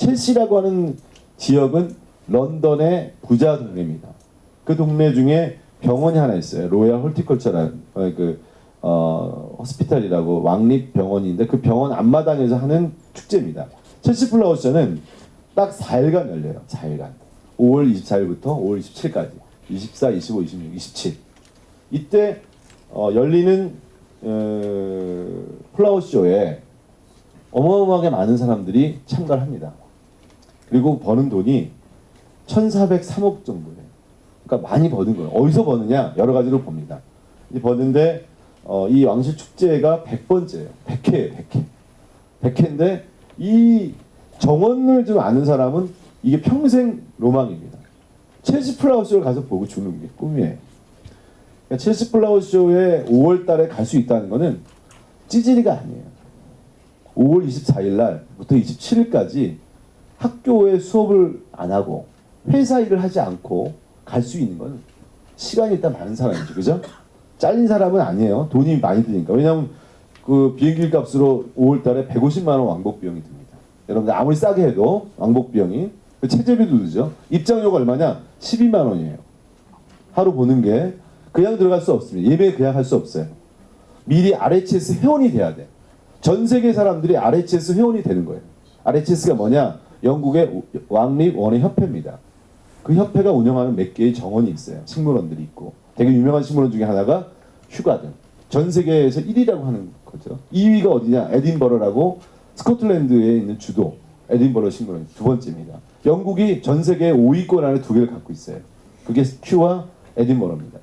첼시라고 하는 지역은 런던의 부자 동네입니다. 그 동네 중에 병원이 하나 있어요. 로얄 홀티컬처라는 어, 그 어, 호스피탈이라고 왕립 병원인데 그 병원 앞마당에서 하는 축제입니다. 첼시 플라워쇼는 딱 4일간 열려요. 4일간. 5월 24일부터 5월 27일까지. 24, 25, 26, 27. 이때 어, 열리는 어, 플라워쇼에 어마어마하게 많은 사람들이 참가를 합니다. 그리고 버는 돈이 1,403억 정도예요. 그러니까 많이 버는 거예요. 어디서 버느냐? 여러 가지로 봅니다. 이 버는데 어, 이 왕실 축제가 100번째예요. 100회예요, 100회. 100회인데 이 정원을 좀 아는 사람은 이게 평생 로망입니다. 첼시 플라워 쇼를 가서 보고 주는 게 꿈이에요. 그러니까 첼시 플라워 쇼에 5월 달에 갈 수 있다는 거는 찌질이가 아니에요. 5월 24일 날부터 27일까지 학교에 수업을 안 하고 회사 일을 하지 않고 갈 수 있는 건 시간이 일단 많은 사람이죠. 그죠? 잘린 사람은 아니에요. 돈이 많이 드니까. 왜냐하면 그 비행기 값으로 5월 달에 150만 원 왕복 비용이 듭니다. 여러분들 아무리 싸게 해도 왕복 비용이 그 체제비도 들죠. 입장료가 얼마냐? 12만 원이에요. 하루 보는 게 그냥 들어갈 수 없습니다. 예배 그냥 할수 없어요. 미리 RHS 회원이 돼야 돼. 전 세계 사람들이 RHS 회원이 되는 거예요. RHS가 뭐냐? 영국의 왕립 원예 협회입니다. 그 협회가 운영하는 몇 개의 정원이 있어요. 식물원들이 있고 되게 유명한 식물원 중에 하나가 휴가든 전 세계에서 1위라고 하는 거죠. 2위가 어디냐? 에딘버러라고 스코틀랜드에 있는 주도 에딘버러 식물원 두 번째입니다. 영국이 전 세계 5위권 안에 두 개를 갖고 있어요. 그게 큐와 에딘버러입니다.